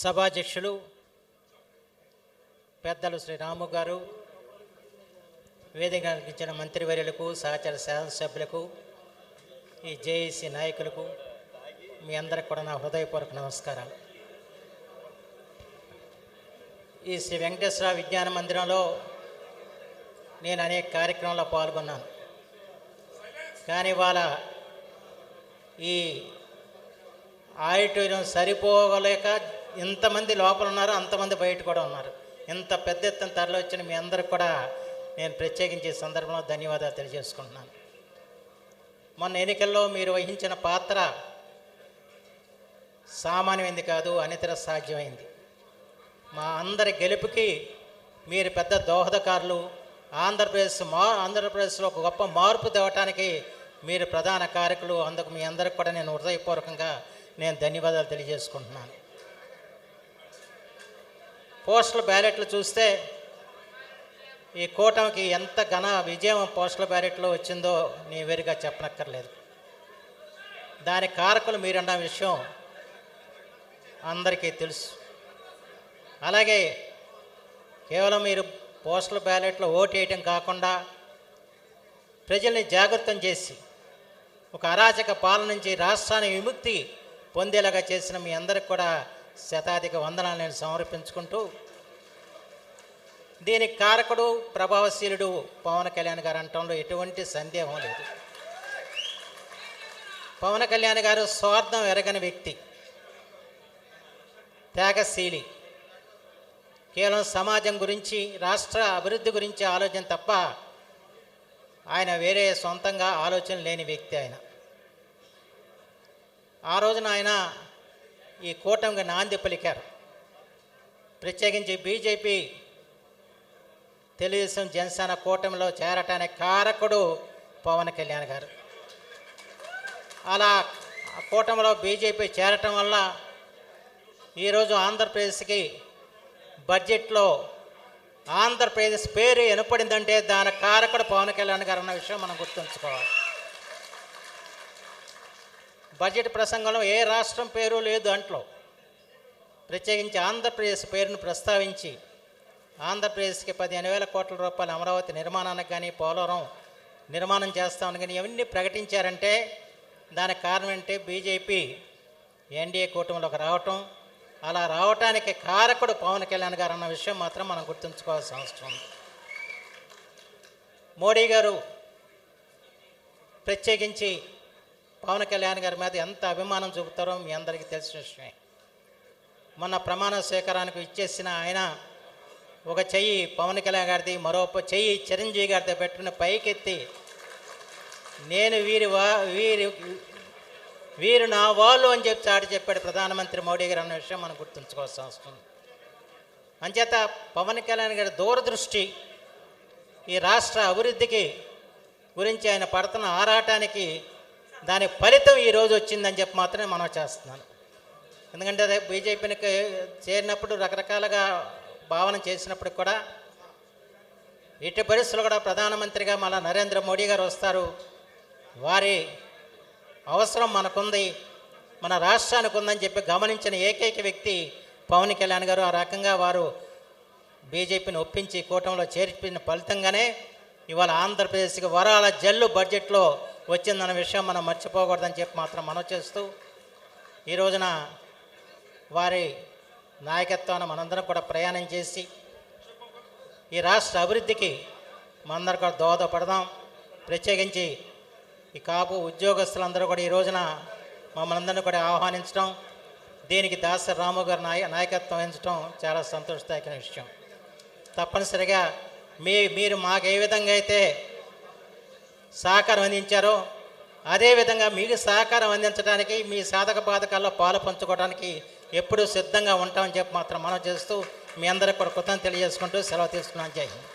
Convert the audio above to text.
సభాధ్యక్షులు పెద్దలు శ్రీ రాము గారు వేదిక ఇచ్చిన మంత్రివర్యులకు సహచర శాసనసభ్యులకు ఈ జేఏసీ నాయకులకు మీ అందరికి కూడా నా హృదయపూర్వక నమస్కారాలు. ఈ శ్రీ వెంకటేశ్వర విజ్ఞాన మందిరంలో నేను అనేక కార్యక్రమాల్లో పాల్గొన్నాను. కానీ వాళ్ళ ఈ ఆడిటోరియం సరిపోలేక ఇంతమంది లోపల ఉన్నారు అంతమంది బయట కూడా ఉన్నారు. ఇంత పెద్ద ఎత్తున తరలి వచ్చిన మీ అందరికి కూడా నేను ప్రత్యేకించి సందర్భంలో ధన్యవాదాలు తెలియజేసుకుంటున్నాను. మొన్న ఎన్నికల్లో మీరు వహించిన పాత్ర సామాన్యమైంది కాదు అనితర సాధ్యమైంది. మా అందరి గెలుపుకి మీరు పెద్ద దోహదకారులు. ఆంధ్రప్రదేశ్ మా ఆంధ్రప్రదేశ్లో ఒక గొప్ప మార్పు తేవటానికి మీరు ప్రధాన కారకులు అందుకు మీ అందరికి కూడా నేను హృదయపూర్వకంగా నేను ధన్యవాదాలు తెలియజేసుకుంటున్నాను. పోస్టల్ బ్యాలెట్లు చూస్తే ఈ కూటమికి ఎంత ఘన విజయం పోస్టల్ బ్యాలెట్లో వచ్చిందో నేను వేరుగా చెప్పనక్కర్లేదు. దాని కారకులు మీరన్న విషయం అందరికీ తెలుసు. అలాగే కేవలం మీరు పోస్టల్ బ్యాలెట్లో ఓటు వేయటం కాకుండా ప్రజల్ని జాగృతం చేసి ఒక అరాచక పాలన నుంచి రాష్ట్రాన్ని విముక్తి పొందేలాగా చేసిన మీ అందరికి కూడా శతాధిక వందనాలు నేను సమర్పించుకుంటూ దీనికి కారకుడు ప్రభావశీలుడు పవన్ కళ్యాణ్ గారు అనటంలో ఎటువంటి సందేహం లేదు. పవన్ కళ్యాణ్ గారు స్వార్థం ఎరగని వ్యక్తి త్యాగశీలి. కేవలం సమాజం గురించి రాష్ట్ర అభివృద్ధి గురించి ఆలోచన తప్ప ఆయన వేరే సొంతంగా ఆలోచన లేని వ్యక్తి ఆయన. ఆ రోజున ఆయన ఈ కూటమికి నాంది పలికారు. ప్రత్యేకించి బీజేపీ తెలుగుదేశం జనసేన కూటమిలో చేరటానికి కారకుడు పవన్ కళ్యాణ్ గారు. అలా ఆ కూటమిలో బీజేపీ చేరటం వల్ల ఈరోజు ఆంధ్రప్రదేశ్కి బడ్జెట్లో ఆంధ్రప్రదేశ్ పేరు ఎనపడిందంటే దాని కారకుడు పవన్ కళ్యాణ్ గారు అన్న విషయం మనం గుర్తుంచుకోవాలి. బడ్జెట్ ప్రసంగంలో ఏ రాష్ట్రం పేరు లేదు అంట్లో. ప్రత్యేకించి ఆంధ్రప్రదేశ్ పేరును ప్రస్తావించి ఆంధ్రప్రదేశ్కి పదిహేను వేల కోట్ల రూపాయలు అమరావతి నిర్మాణానికి కానీ పోలవరం నిర్మాణం చేస్తామని కానీ ఇవన్నీ ప్రకటించారంటే దానికి కారణం ఏంటి? బీజేపీ ఎన్డీఏ కూటమిలోకి రావటం. అలా రావటానికి కారకుడు పవన్ కళ్యాణ్ గారు అన్న విషయం మాత్రం మనం గుర్తుంచుకోవాల్సిన అవసరం ఉంది. మోడీ గారు ప్రత్యేకించి పవన్ కళ్యాణ్ గారి మీద ఎంత అభిమానం చూపుతారో మీ అందరికీ తెలిసిన విషయమే. మొన్న ప్రమాణ స్వీకారానికి ఇచ్చేసిన ఆయన ఒక చెయ్యి పవన్ కళ్యాణ్ గారిది మరో చెయ్యి చిరంజీవి గారితో పెట్టుకుని పైకెత్తి నేను వీరి వా వీరి వీరు నా వాళ్ళు అని చెప్పి చాటి చెప్పాడు ప్రధానమంత్రి మోడీ గారు అన్న విషయం మనం గుర్తుంచుకోవాల్సిన అవసరం అంచేత పవన్ కళ్యాణ్ గారి దూరదృష్టి ఈ రాష్ట్ర అభివృద్ధికి గురించి ఆయన పడుతున్న ఆరాటానికి దాని ఫలితం ఈరోజు వచ్చిందని చెప్పి మాత్రమే మనం చేస్తున్నాను. ఎందుకంటే అదే బీజేపీకి చేరినప్పుడు రకరకాలుగా భావన చేసినప్పుడు కూడా ఇటు పరిస్థితులు కూడా ప్రధానమంత్రిగా మన నరేంద్ర మోడీ గారు వస్తారు. వారి అవసరం మనకుంది మన రాష్ట్రానికి ఉందని చెప్పి గమనించిన ఏకైక వ్యక్తి పవన్ కళ్యాణ్ గారు. ఆ రకంగా వారు బీజేపీని ఒప్పించి కూటమిలో చేర్పిన ఫలితంగానే ఇవాళ ఆంధ్రప్రదేశ్కి వరాల జల్లు బడ్జెట్లో వచ్చిందన్న విషయం మనం మర్చిపోకూడదని చెప్పి మాత్రం మనం చేస్తూ ఈ రోజున వారి నాయకత్వాన్ని మనందరం కూడా ప్రయాణం చేసి ఈ రాష్ట్ర అభివృద్ధికి మనందరం కూడా దోహదపడదాం. ప్రత్యేకించి ఈ కాపు ఉద్యోగస్తులందరూ కూడా ఈ రోజున మమ్మల్ని అందరినీ కూడా ఆహ్వానించడం దీనికి దాసరి రాము గారి నాయ నాయకత్వం వహించడం చాలా సంతోషదాయకమైన విషయం. తప్పనిసరిగా మీ మీరు మాకు ఏ విధంగా అయితే సహకారం అందించారో అదేవిధంగా మీకు సహకారం అందించడానికి మీ సాధక బాధకాల్లో పాలు పంచుకోవడానికి ఎప్పుడూ సిద్ధంగా ఉంటామని చెప్పి మాత్రం మనం చేస్తూ మీ అందరికీ కూడా కృతజ్ఞత తెలియజేసుకుంటూ సెలవు తీసుకున్నాను. జై హింద్.